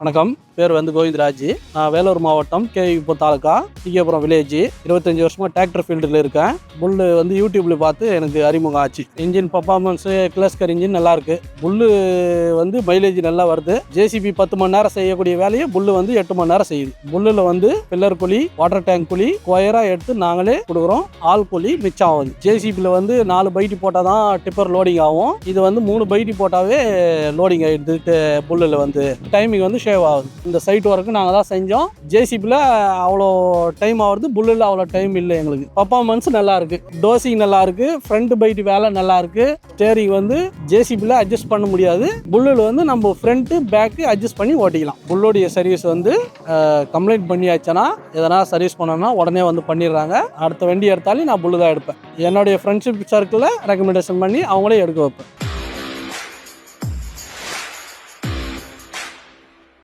வணக்கம். பேர் வந்து கோவிந்தராஜ். நான் வேலூர் மாவட்டம் கேவிபு தாலுக்கா டிகேபுரம் வில்லேஜ் இருபத்தஞ்சி வருஷமாக டிராக்டர் ஃபீல்டில் இருக்கேன். புல்லு வந்து யூடியூப்பில் பார்த்து எனக்கு அறிமுகம் ஆச்சு. இன்ஜின் பர்ஃபார்மன்ஸு கிளஸ்கர் இன்ஜின் நல்லாயிருக்கு புல்லு வந்து மைலேஜ் நல்லா வருது. ஜேசிபி பத்து மணி நேரம் செய்யக்கூடிய வேலையை புல்லு வந்து எட்டு மணி நேரம் செய்யுது. புல்லில் வந்து பில்லர் குழி வாட்டர் டேங்க் குழி கொயராக எடுத்து நாங்களே கொடுக்குறோம். ஆள் குழி மிச்சம் ஆகுது. ஜேசிபியில் வந்து நாலு பைட்டி போட்டால் தான் டிப்பர் லோடிங் ஆகும். இது வந்து மூணு பைட்டி போட்டாவே லோடிங் ஆகிடுது புல்லில் வந்து டைமிங் வந்து ஷேவ் ஆகுது. இந்த சைட் ஒர்க்கு நாங்கள் தான் செஞ்சோம். ஜேசிபியில் அவ்வளோ டைம் ஆகுது புல்லில் அவ்வளோ டைம் இல்லை எங்களுக்கு. பர்ஃபார்மன்ஸ் நல்லா இருக்கு. டோசிங் நல்லா இருக்கு. ஃப்ரண்ட் பைட் வேலை நல்லா இருக்கு. ஸ்டேரிங் வந்து ஜேசிபியில் அட்ஜஸ்ட் பண்ண முடியாது. புல்லில் வந்து நம்ம ஃப்ரண்ட்டு பேக்கு அட்ஜஸ்ட் பண்ணி ஓட்டிக்கலாம். புல்லுடைய சர்வீஸ் வந்து கம்ப்ளைண்ட் பண்ணியாச்சுன்னா எதனா சர்வீஸ் பண்ணோம்னா உடனே வந்து பண்ணிடுறாங்க. அடுத்த வண்டி எடுத்தாலும் நான் புல்லு தான் எடுப்பேன். என்னுடைய ஃப்ரெண்ட்ஷிப் சர்க்கிளில் ரெக்கமெண்டேஷன் பண்ணி அவங்களே எடுக்க வைப்பேன்.